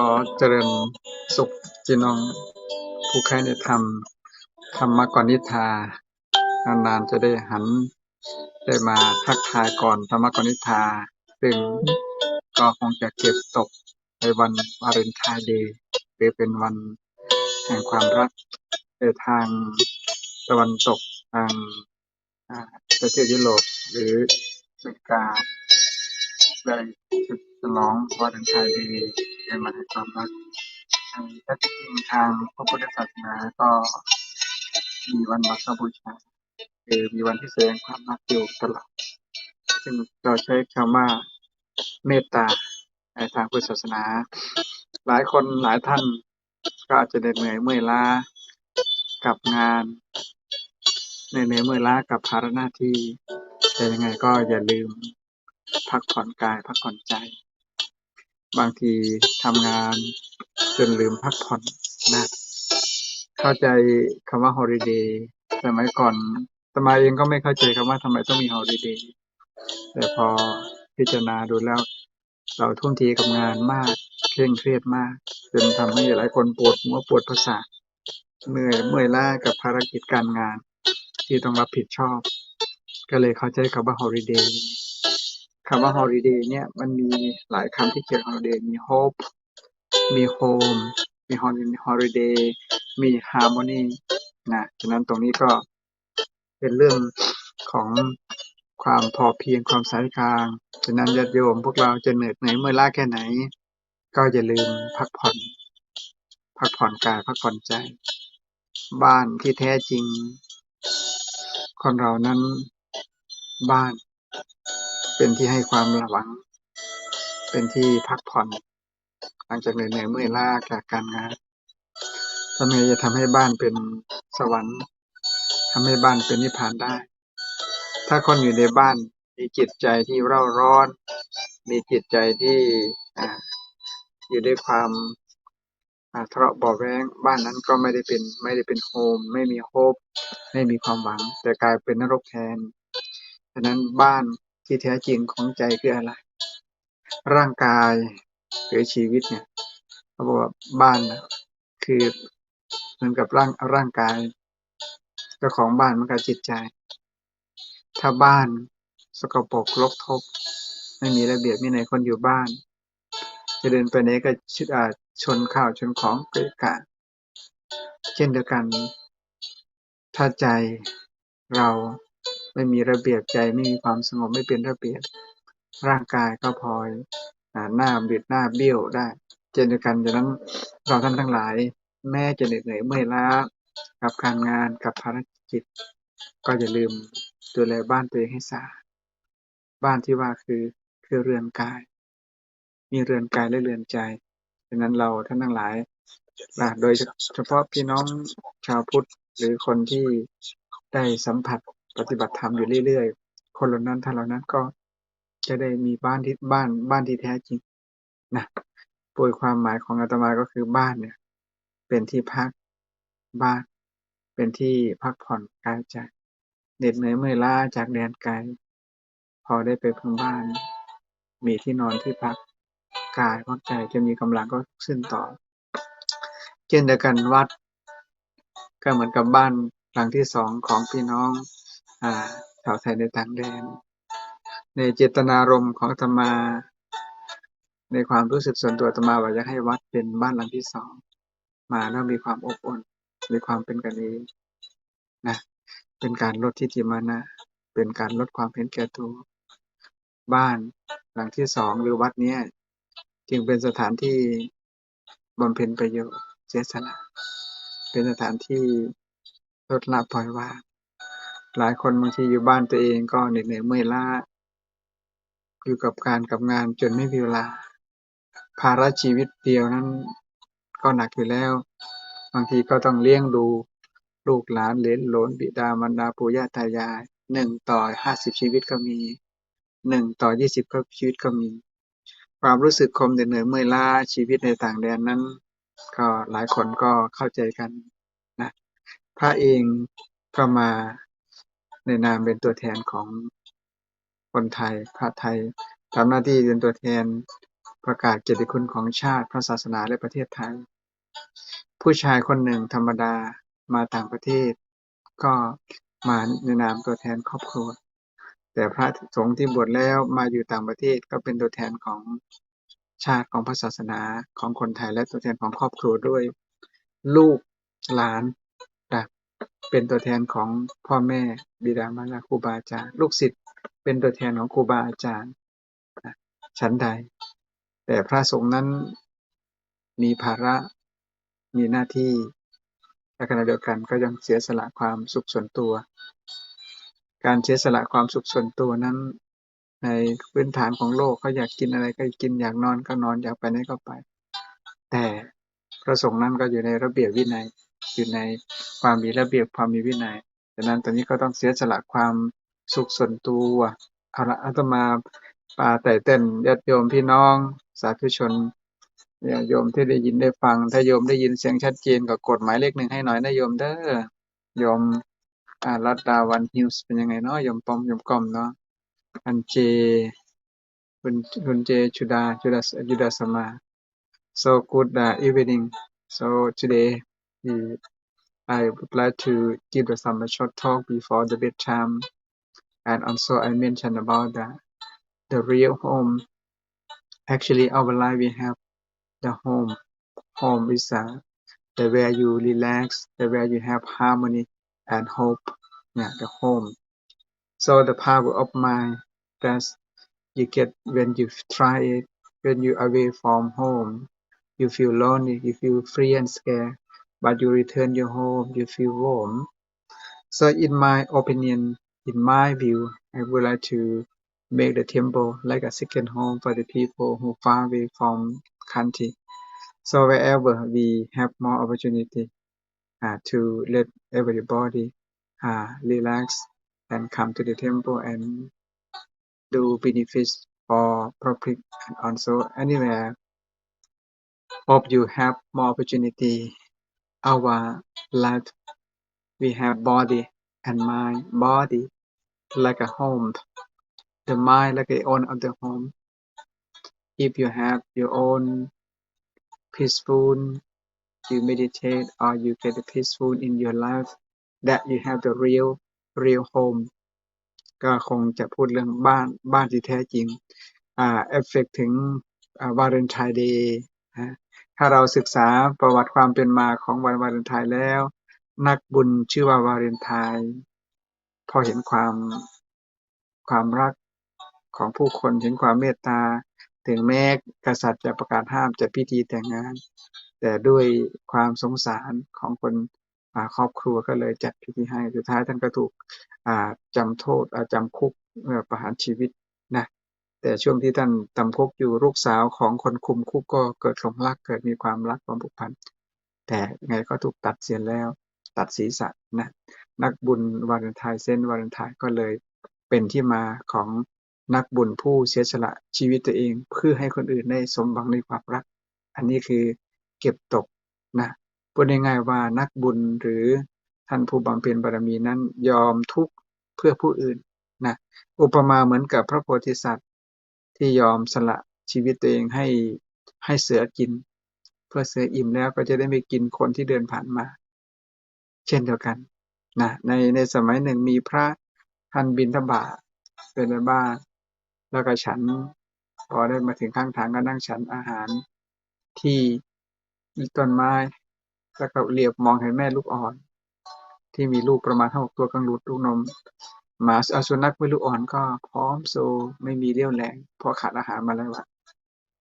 ขอเจริญสุขพี่น้องผู้ใครในธรรมธรรมก่อนนิทานานๆจะได้หัน ได้มาทักทายก่อนธรรมก่อนนิทาซึ่งก็คงจะเก็บตกในวันวาเลนไทน์เดย์หรือเป็นวันแห่งความรักในทางตะวันตกทางประเทศยุโรปหรืออเมริกา ได้ฉลองวาเลนไทน์ดย์ในวันแห่งความรักในแท้จริงทางพระพุทธศาสนาก็มีวันมาฆบูชาคือมีวันที่แสดงความรักอยู่ตลอดซึ่งเราใช้คำว่าเมตตาในทางพุทธศาสนา หลายคนหลายท่านก็อาจจะเหน็ดเหนื่อยเมื่อยล้ากับงานเหนื่อยเหนื่อยเมื่อยล้ากับภาระหน้าที่แต่ยังไงก็อย่าลืม พักผ่อนกาย พักผ่อนใจ บางทีทำงานจนลืมพักผ่อนนะ เข้าใจคำว่า holiday สมัยก่อนสมัยเองก็ไม่เข้าใจคำว่าทำไมต้องมี holiday แต่พอพิจารณาดูแล้ว เราทุ่มเทกับงานมาก เคร่งเครียดมาก จนทำให้หลายคนปวดหัวปวดประสาทเหนื่อยเมื่อยล้ากับภารกิจการงาน ที่ต้องรับผิดชอบ ก็เลยเข้าใจคำว่า holiday คำว่า holiday เนี่ยมันมีหลายคำที่เกี่ยวกับ holiday มี hope มี home มี holiday มี harmony นะฉะนั้นตรงนี้ก็เป็นเรื่องของความพอเพียงความสายกลาง ฉะนั้นญาติโยมพวกเราจะเหนื่อยเหนื่อยเมื่อยล้าแค่ไหน ก็อย่าลืมพักผ่อน พักผ่อนกายพักผ่อนใจ บ้านที่แท้จริง คนเรานั้นบ้าน เป็นที่ให้ความระวัง เป็นที่พักผ่อน หลังจากเหนื่อยเหนื่อยเมื่อยล้าจากการงานทำไมจะทำให้บ้านเป็นสวรรค์ทำให้บ้านเป็นนิพพานได้ ถ้าคนอยู่ในบ้านมีจิตใจที่เร่าร้อน มีจิตใจที่ออยู่ด้วยความทะเลาะเบาะแว้งบ้านนั้นก็ไม่ได้เป็นไม่ได้เป็นโฮม ไม่มีโฮปไม่มีความหวัง แต่กลายเป็นนรกแทนฉะนั้นบ้าน ที่แท้จริงของใจคืออะไร ร่างกายหรือชีวิตเนี่ยเขาบอกว่าบ้านนะคือเหมือนกับร่างร่างกายเจ้าของบ้านมันกับจิตใจ ถ้าบ้านสกปรกรกทบ ไม่มีระเบียบมีไหนคนอยู่บ้าน จะเดินไปไหนก็ชิดอาชนข้าวชนของเกะกะเช่นเดียวกัน ถ้าใจเรา ไม่มีระเบียบใจไม่มีความสงบไม่เป็นระเบียบร่างกายก็พลอยหน้าบิดหน้าเบี้ยวได้เช่นเดียวกันดังนั้นเราท่านทั้งหลาย แม้จะเหน็ดเหนื่อยเมื่อยล้ากับการงานกับภารกิจ ก็อย่าลืมดูแลบ้านตัวเองให้สะอาดบ้านที่ว่าคือคือเรือนกาย มีเรือนกายและเรือนใจดังนั้นเราท่านทั้งหลายนะโดยเฉพาะพี่น้องชาวพุทธหรือคนที่ได้สัมผัส ปฏิบัติธรรมอยู่เรื่อยๆ คนเหล่านั้นท่านเหล่านั้นก็จะได้มีบ้านที่บ้านบ้านที่แท้จริงนะโดยความหมายของอาตมาก็คือบ้านเนี่ย เป็นที่พักบ้าน เป็นที่พักผ่อนกายใจเหน็ดเหนื่อยเมื่อยล้าจากแดนไกลพอได้ไปพึ่งบ้าน มีที่นอนที่พักกายพักใจจะมีกำลังก็ขึ้นต่อเช่นเดียวกันวัด ก็เหมือนกับบ้านหลังที่สองของพี่น้อง ชาวไทยในต่างแดน ในเจตนารมณ์ของอาตมา ในความรู้สึกส่วนตัวอาตมาว่าอยากให้วัดเป็นบ้านหลังที่สอง มาแล้วมีความอบอุ่นมีความเป็นกันเองนะเป็นการลดทิฏฐิมานะเป็นการลดความเห็นแก่ตัวบ้านหลังที่สองหรือวัดเนี้ยจึงเป็นสถานที่บำเพ็ญประโยชน์เสียสละเป็นสถานที่ลดละปล่อยวาง หลายคนบางทีอยู่บ้านตัวเองก็เหน็ดเหนื่อยเมื่อยล้า อยู่กับการกับงานจนไม่มีเวลา ภาระชีวิตเดียวนั้นก็หนักอยู่แล้ว บางทีก็ต้องเลี้ยงดูลูกหลานเลนหลนบิดามารดาปู่ย่าตายายหนึ่งต่อห้าสิบชีวิตก็มีหนึ่งต่อยี่สิบก็ชีวิตก็มี ความรู้สึกคมเหนื่อยเมื่อยล้าชีวิตในต่างแดนนั้น ก็หลายคนก็เข้าใจกันนะพระเองก็มา ในนามเป็นตัวแทนของคนไทยพระไทยทำหน้าที่เป็นตัวแทนประกาศเกียรติคุณของชาติพระศาสนาและประเทศไทย ผู้ชายคนหนึ่งธรรมดามาต่างประเทศ ก็มาในนามตัวแทนครอบครัว แต่พระสงฆ์ที่บวชแล้วมาอยู่ต่างประเทศก็เป็นตัวแทนของชาติของพระศาสนาของคนไทยและตัวแทนของครอบครัวด้วย ลูกหลาน เป็นตัวแทนของพ่อแม่บิดามารดาครูบาอาจารย์ ลูกศิษย์เป็นตัวแทนของครูบาอาจารย์ชั้นใด แต่พระสงฆ์นั้นมีภาระมีหน้าที่และขณะเดียวกันก็ยังเสียสละความสุขส่วนตัว การเสียสละความสุขส่วนตัวนั้น ในพื้นฐานของโลกเขาอยากกินอะไรก็กินอยากนอนก็นอนอยากไปไหนก็ไป แต่พระสงฆ์นั้นก็อยู่ในระเบียบวินัย อยู่ในความมีระเบียบความมีวินัยดังนั้นตอนนี้ก็ต้องเสียสละความสุขส่วนตัวเอาละอาตมาปาไต่เต้นญาติโยมพี่น้องสาธุชนเนี่ยโยมที่ได้ยินได้ฟัง ถ้าโยมได้ยินเสียงชัดเจนก็กดหมายเลขหนึ่งให้หน่อยนะโยมเด้อโยมอ่ารัตดาวันฮิวส์เป็นยังไงเนาะโยมปอมโยมก้อมเนาะอันเจคุณคุณเจชุดาจุดาจุดาสมา so good uh, evening so today I would like to give some short talk before the bedtime and also I mentioned about the the real home. Actually our life we have the home. Home is uh, the where you relax the where you have harmony and hope. Yeah the home. So the power of mind that you get when you try it when you away from home. You feel lonely you feel free and scared but you return your home you feel warm so in my opinion in my view i would like to make the temple like a second home for the people who far away from country so wherever we have more opportunity uh, to let everybody uh, relax and come to the temple and do benefits for public and also anywhere. Hope you have more opportunity. Our life, we have body and mind. Body like a home, the mind like the owner of the home. If you have your own peaceful, you meditate or you get peaceful in your life, that you have the real real home ก็คงจะพูดเรื่องบ้านบ้านที่แท้จริง อ่า เอฟเฟกถึงอ่าวาเลนไทน์เดย์ ถ้าเราศึกษาประวัติความเป็นมาของวันวาเลนไทน์แล้ว นักบุญชื่อว่าวาเลนไทน์พอเห็นความความรักของผู้คนเห็นความเมตตา ถึงแม้กษัตริย์จะประกาศห้ามจะพิธีแต่งงาน แต่ด้วยความสงสารของคนครอบครัวก็เลยจัดพิธีให้สุดท้ายท่านก็ถูกจำโทษจำคุกประหารชีวิตนะ แต่ช่วงที่ท่านจำคุกอยู่ลูกสาวของคนคุมคุกก็เกิดหลงรักเกิดมีความรักความผูกพัน แต่ไงก็ถูกตัดเสียแล้ว ตัดศีรษะนะนักบุญวาเลนไทน์เส้นวาเลนไทน์ก็เลยเป็นที่มาของนักบุญผู้เสียสละชีวิตตัวเอง เพื่อให้คนอื่นได้สมหวังในความรัก อันนี้คือเก็บตกนะพูดง่ายๆว่านักบุญหรือท่านผู้บำเพ็ญบารมีนั้นยอมทุกข์เพื่อผู้อื่นนะอุปมาเหมือนกับพระโพธิสัตว ที่ยอมสละชีวิตตัวเองให้ให้เสือกิน เพื่อเสืออิ่มแล้วก็จะได้ไม่กินคนที่เดินผ่านมา เช่นเดียวกันนะในในสมัยหนึ่งมีพระท่านบินทบาทเป็นบ้านแล้วก็ฉันพอได้มาถึงข้างทางก็นั่งฉันอาหารที่ต้นไม้แล้วก็เหลียบมองเห็นแม่ลูกอ่อน ที่มีลูกประมาณหกตัวกำลังหลุดลูกนม หมาอาสุนัขไม่ลูกอ่อนก็พร้อมโซไม่มีเรี่ยวแรงเพราะขาดอาหารมาแล้วะ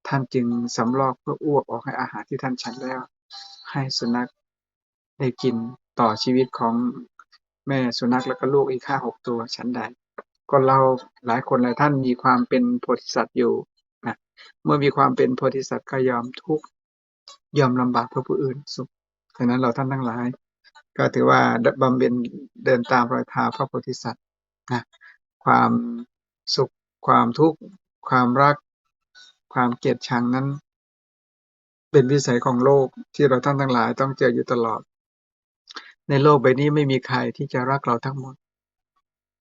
ท่านจึงสำรอกเพื่ออ้วกออกให้อาหารที่ท่านฉันแล้ว ให้สุนัขได้กินต่อชีวิตของแม่สุนัขแล้วก็ลูกอีกห้าหกตัวฉันใดคนเราหลายคนหลายท่านมีความเป็นโพธิสัตว์อยู่นะเมื่อมีความเป็นโพธิสัตว์ก็ยอมทุกข์ยอมลำบากเพื่อผู้อื่นสุขฉะนั้นเราท่านทั้งหลาย ก็ถือว่าบำเพ็ญเดินตามรอยเท้าพระโพธิสัตว์ นะความสุขความทุกข์ความรัก ความเกลียดชังนั้น เป็นวิสัยของโลกที่เราท่านทั้งหลายต้องเจออยู่ตลอด ในโลกใบนี้ไม่มีใครที่จะรักเราทั้งหมด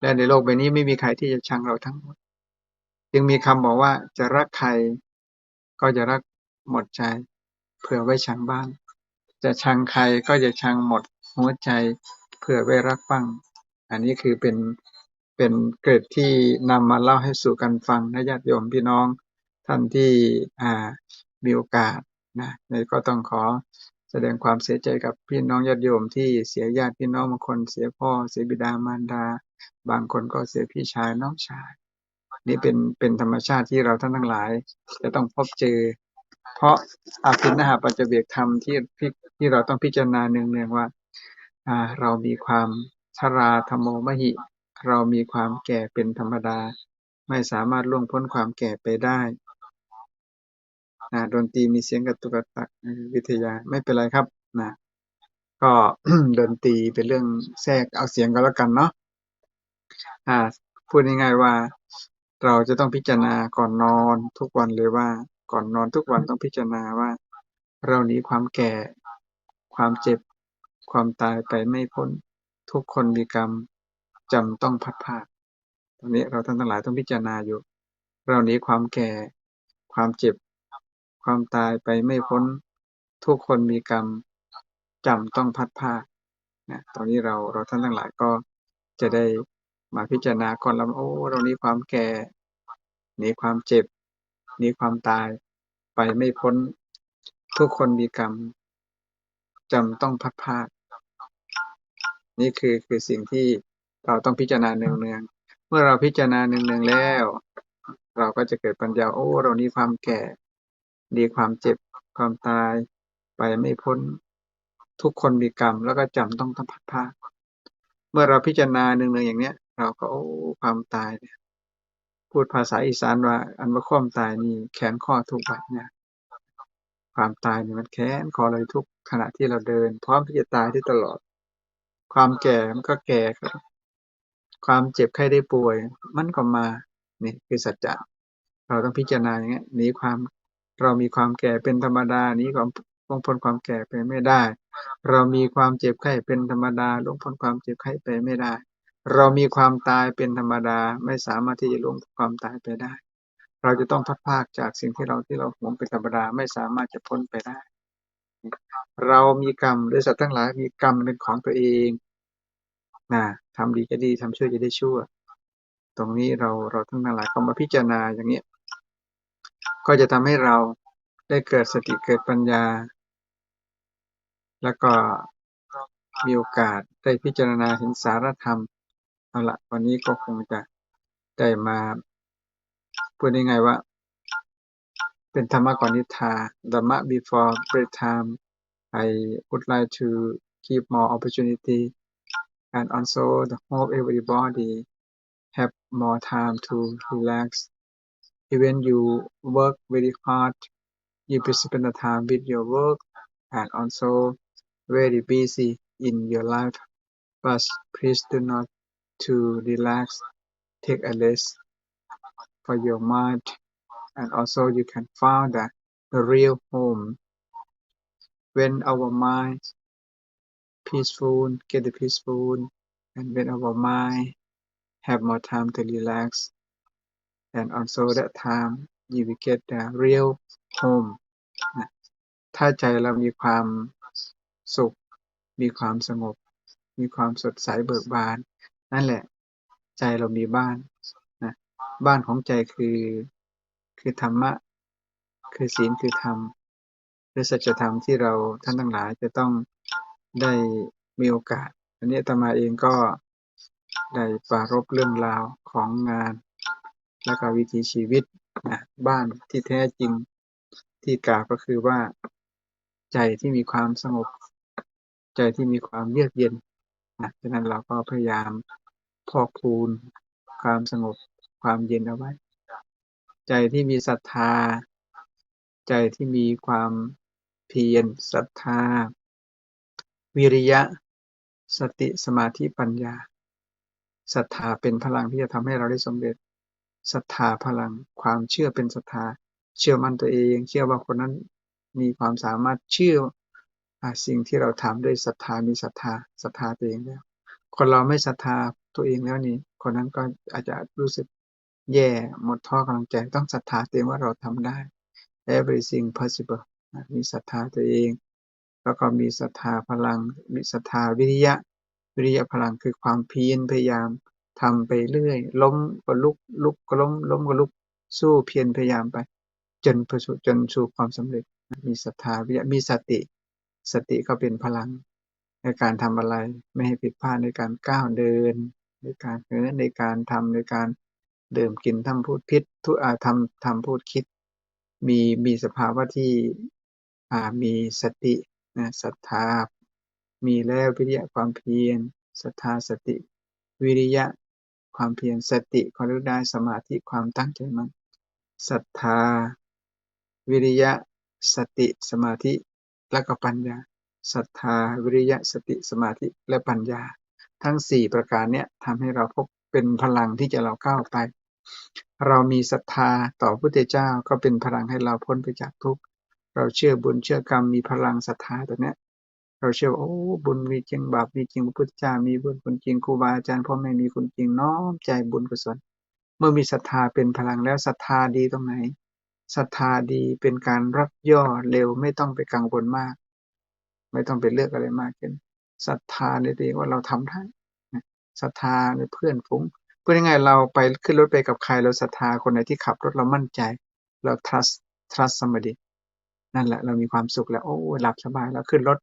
และในโลกใบนี้ไม่มีใครที่จะชังเราทั้งหมดจึงมีคำบอกว่าจะรักใคร ก็จะรักหมดใจ เผื่อไว้ชังบ้างจะชังใครก็จะชังหมดหัวใจ เผื่อไว้รักบ้าง อันนี้คือเป็น เป็นเกร็ดที่นำมาเล่าให้สู่กันฟังนะญาติโยมพี่น้องท่านที่มีโอกาสนะในก็ต้องขอแสดงความเสียใจกับพี่น้องญาติโยมที่เสียญาติพี่น้องบางคนเสียพ่อเสียบิดามารดา บางคนก็เสียพี่ชายน้องชาย นี่เป็นเป็นธรรมชาติที่เราท่านทั้งหลาย จะต้องพบเจอ เพราะอาภินหาปัจจเบกธรรมที่ที่ที่เราต้องพิจารณาเนืองๆว่าอ่าเรามีความชราธรรมโมมหิ เรามีความแก่เป็นธรรมดา ไม่สามารถล่วงพ้นความแก่ไปได้นะดนตรีมีเสียงกระตุกกระตักวิทยาไม่เป็นไรครับนะก็ดนตรีเป็นเรื่องแทรกเอาเสียงก็แล้วกันเนาะอ่าพูดง่ายๆว่า เราจะต้องพิจารณาก่อนนอนทุกวันเลยว่า ก่อนนอนทุกวันต้องพิจารณาว่า เราหนีความแก่ ความเจ็บ ความตายไปไม่พ้น ทุกคนมีกรรม จำต้องพัดพากตรงนี้เราท่านทั้งหลายต้องพิจารณาอยู่ เราหนีความแก่ ความเจ็บ ความตายไปไม่พ้น ทุกคนมีกรรมจำต้องพัดพากนะตอนนี้เราเราท่านทั้งหลายก็จะได้มาพิจารณาก่อนแล้วโอ้เราหนีความแก่หนีความเจ็บหนีความตายไปไม่พ้น ทุกคนมีกรรมจำต้องพัดพากนี่คือคือสิ่งที่ เราต้องพิจารณาเนืองๆเมื่อเราพิจารณาเนืองๆแล้ว เราก็จะเกิดปัญญาโอ้เรานี้ความแก่ดีความเจ็บความตายไปไม่พ้นทุกคนมีกรรม แล้วก็จำต้องต้องพัดพราเมื่อเราพิจารณาเนืองๆอย่างเนี้ย เราก็โอ้ความตายเนี่ยพูดภาษาอีสานว่า อันว่าความตายนี่แขนข้อทุกบัดเนี่ยความตายเนี่ยมันแขนคอเลยทุกขณะที่เราเดิน พร้อมที่จะตายที่ตลอด ความแก่มันก็แก่ ความเจ็บไข้ได้ป่วย มันก็มานี่คือสัจจะเราต้องพิจารณาอย่างเงี้ยหนีความเรามีความแก่เป็นธรรมดาหนี้ความล่วงพ้นความแก่ไปไม่ได้ เรามีความเจ็บไข้เป็นธรรมดาล่วงพ้นความเจ็บไข้ไปไม่ได้ เรามีความตายเป็นธรรมดาไม่สามารถที่จะล่วงความตายไปได้ เราจะต้องพัดพรากจากสิ่งที่เราที่เราหวงเป็นธรรมดาไม่สามารถจะพ้นไปได้ เรามีกรรมหรือสัตว์ทั้งหลายมีกรรมเป็นของตัวเองนะ ทำดีจะดีทำชั่วจะได้ชั่ว ตรงนี้เราเราทั้งหลายก็มาพิจารณาอย่างนี้ก็จะทำให้เราได้เกิดสติเกิดปัญญา แล้วก็มีโอกาสได้พิจารณาเห็นสารธรรมเอาละวันนี้ก็คงจะได้มาพูดได้ไงว่าเป็นธรรมะก่อนนิทา ธรรมะ before bedtime I would like to give more opportunity and also the hope everybody have more time to relax. Even you work very hard you spend the time with your work and also very busy in your life. But please do not to relax. Take a rest for your mind. And also you can find that the real home. When our mind peaceful get the peaceful and when our mind have more time to relax and also that time you will get the real home นะถ้าใจเรามีความสุข มีความสงบ มีความสดใสเบิกบาน นั่นแหละ ใจเรามีบ้านนะบ้านของใจคือ คือธรรมะ คือศีล คือธรรม คือสัจธรรมที่เราท่านทั้งหลายจะต้อง ได้มีโอกาส อันนี้ตมาเองก็ได้ปรารบเรื่องราวของงาน และก็วิถีชีวิตนะบ้านที่แท้จริงที่กล่าวก็คือว่าใจที่มีความสงบ ใจที่มีความเยือกเย็นนะฉะนั้นเราก็พยายามพอกพูนความสงบความเย็นเอาไว้ ใจที่มีศรัทธา ใจที่มีความเพียรศรัทธา วิริยะ สติสมาธิปัญญาศรัทธาเป็นพลังที่จะทำให้เราได้สำเร็จศรัทธาพลังความเชื่อเป็นศรัทธา เชื่อมั่นตัวเองเชื่อว่าคนนั้นมีความสามารถเชื่ออสิ่งที่เราทำด้วยศรัทธามีศรัทธาศรัทธาตัวเองแล้ว คนเราไม่ศรัทธาตัวเองแล้วนี่คนนั้นก็อาจจะรู้สึกแย่หมดท่อกำลังใจต้องศรัทธาตัวเองว่าเราทำได้ everything possible มีศรัทธาตัวเอง แล้วก็มีศรัทธาพลังมีศรัทธาวิริยะ วิริยะพลังคือความเพียรพยายามทำไปเรื่อย ล้มก็ลุก ลุกก็ล้ม ล้มก็ลุก สู้เพียรพยายามไป จนประสบจนสู่ความสำเร็จ มีศรัทธาวิริยะมีสติ สติก็เป็นพลังในการทำอะไรไม่ให้ผิดพลาดในการก้าวเดิน ในการเหินในการทำในการเดื่มกินทำพูดพิษทุอาทำทำพูดคิด มีมีสภาวะที่มีสติ นะศรัทธา มีแล้ววิริยะความเพียรศรัทธาสติ วิริยะความเพียรสติความรู้ได้สมาธิความตั้งใจมั่นศรัทธา วิริยะสติสมาธิและก็ปัญญาศรัทธาวิริยะสติสมาธิและปัญญา ทั้งสี่ประการเนี้ยทำให้เราพบเป็นพลังที่จะเราก้าวไป เรามีศรัทธาต่อพระพุทธเจ้าก็เป็นพลังให้เราพ้นไปจากทุกข์ เราเชื่อบุญเชื่อกรรมมีพลังศรัทธาตัวเนี้ย เราเชื่อว่าโอ้บุญมีจริงบาปมีจริงพระพุทธเจ้ามีบุญคุณจริงครูบาอาจารย์พ่อแม่มีคุณจริงน้อมใจบุญกุศล เมื่อมีศรัทธาเป็นพลังแล้วศรัทธาดีตรงไหนศรัทธาดีเป็นการรับย่อเร็วไม่ต้องไปกังวลมาก ไม่ต้องไปเลือกอะไรมากเกินศรัทธาในตัวเองว่าเราทำได้ศรัทธาในเพื่อนฝูงพูดง่ายๆเราไปขึ้นรถไปกับใครเราศรัทธาคนไหนที่ขับรถเรามั่นใจ เรา trust trust somebody นั่นแหละเรามีความสุขแล้วโอ้หลับสบายแล้วขึ้นรถ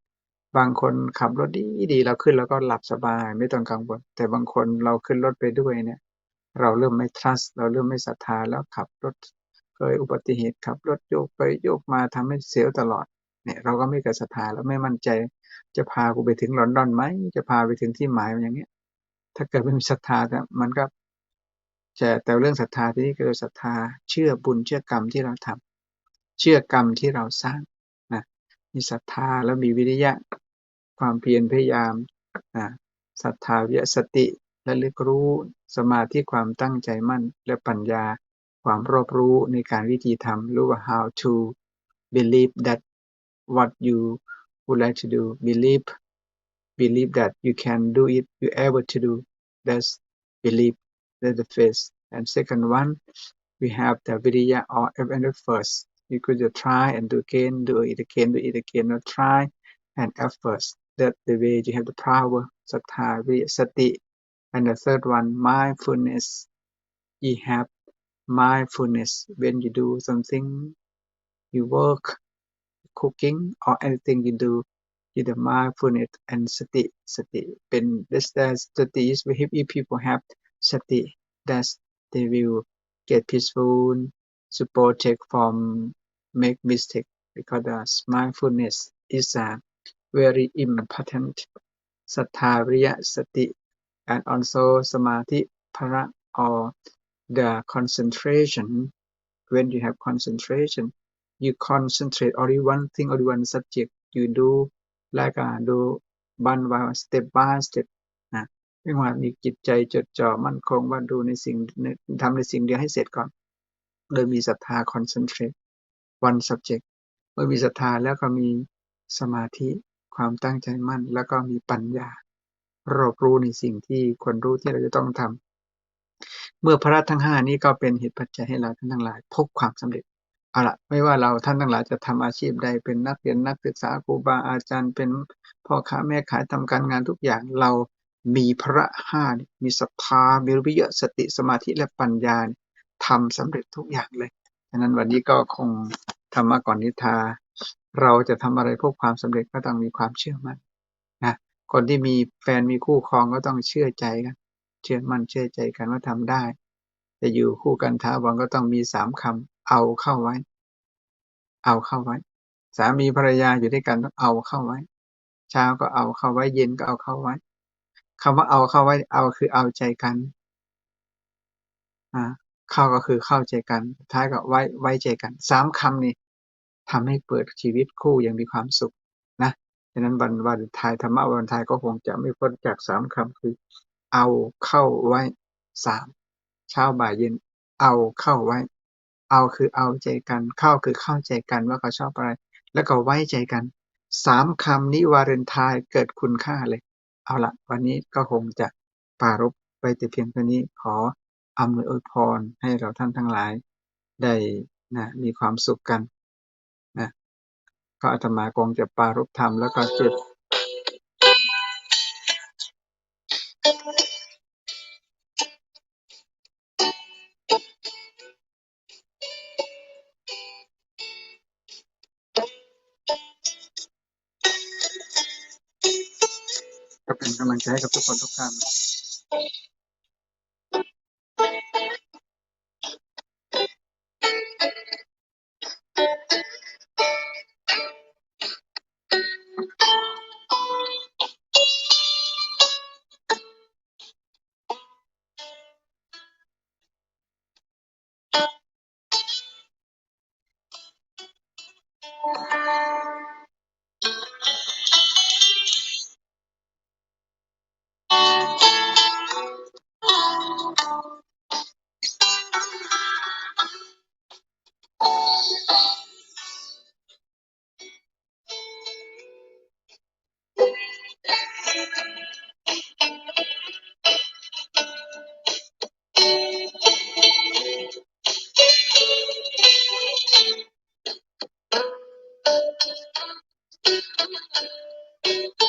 บางคนขับรถดีดีเราขึ้นแล้วก็หลับสบายไม่ต้องกังวลแต่บางคนเราขึ้นรถไปด้วยเนี่ย เราเริ่มไม่ trust เราเริ่มไม่ศรัทธาแล้วขับรถเคยอุบัติเหตุขับรถโยกไปโยกมาทำให้เสียวตลอดเนี่ยเราก็ไม่เกิดศรัทธาแล้วไม่มั่นใจจะพากูไปถึงลอนดอนไหมจะพาไปถึงที่หมายอย่างเงี้ย ถ้าเกิดไม่มีศรัทธาเนี่ยมันก็จะแต่เรื่องศรัทธาที่นี่คือศรัทธาเชื่อบุญเชื่อกรรมที่เราทำ เชื่อกรรมที่เราสร้างนะมีศรัทธาแล้วมีวิริยะความเพียรพยายามนะศรัทธาวิยสติและลึกรู้สมาธิความตั้งใจมั่น และปัญญาความรอบรู้ในการวิธีทำรู้ว่า how to believe that what you would like to do believe believe that you can do it you able to do that's believe that's the first and second one we have the viriya or effort first you could just try and do again, do it again, do it again, or try and efforts. That's the way you have the power, sattha, sati. And the third one, mindfulness. You have mindfulness when you do something, you work, cooking, or anything you do. You the mindfulness and sati, sati. When this does sati is if people have sati, that they will get peaceful, supported from make mistake because the mindfulness is a very important ศรัทธาวิริยะสติ and also สมาธิพละ or the concentration when you have concentration you concentrate only one thing only one subject you do like uh, do one by one step by step นะเรียกว่ามีจิตใจจดจ่อมั่นคงว่าดูในสิ่งทำในสิ่งเดียวให้เสร็จก่อน โดยมีศรัทธา concentrate one subject เมื่อมีศรัทธาแล้วก็มีสมาธิความตั้งใจมั่น แล้วก็มีปัญญา รอบรู้ในสิ่งที่ควรรู้ที่เราจะต้องทำเมื่อพระทั้งห้านี้ก็เป็นเหตุปัจจัยให้เราท่านทั้งหลาย พบความสำเร็จเอาละไม่ว่าเราท่านทั้งหลายจะทำอาชีพใดเป็นนักเรียนนักศึกษาครูบาอาจารย์ เป็นพ่อค้าแม่ขายทำการงานทุกอย่างเรามีพระห้ามีศรัทธามีวิริยะสติสมาธิและปัญญาทำสำเร็จทุกอย่างเลย ฉะนั้นวันนี้ก็คงธรรมะก่อนนิทา เราจะทำอะไรพบความสำเร็จก็ต้องมีความเชื่อมั่นนะคนที่มีแฟนมีคู่ครองก็ต้องเชื่อใจกัน เชื่อมั่นเชื่อใจกันว่าทำได้ จะอยู่คู่กันท้าวันก็ต้องมีสามคำเอาเข้าไว้ เอาเข้าไว้ สามีภรรยาอยู่ด้วยกันต้องเอาเข้าไว้ เช้าก็เอาเข้าไว้เย็นก็เอาเข้าไว้คำว่าเอาเข้าไว้เอาคือเอาใจกันอ่า เข้าก็คือเข้าใจกัน ท้ายก็ไว้ไว้ใจกันสามคำนี้ทำให้เปิดชีวิตคู่ย่างมีความสุขนะฉะนั้นวันวันไทยธรรมะวันไทยก็คงจะไม่พ้นจากสามคำคือ เอาเข้าไว้สามเช้าบ่ายเย็น เอาเข้าไว้ เอาคือเอาใจกันเข้าคือเข้าใจกันว่าเขาชอบอะไร แล้วก็ไว้ใจกันสามคำนี้วาเลนไทน์เกิดคุณค่าเลย เอาละวันนี้ก็คงจะปารบไปแต่เพียงเท่านี้ขอ อำนวยอวยพรให้เราท่านทั้งหลายได้นะมีความสุขกันนะก็อาตมาคงจะปรารภธรรมแล้วก็เก็บก็เป็นกำลังใจให้กับทุกคนทุกท่าน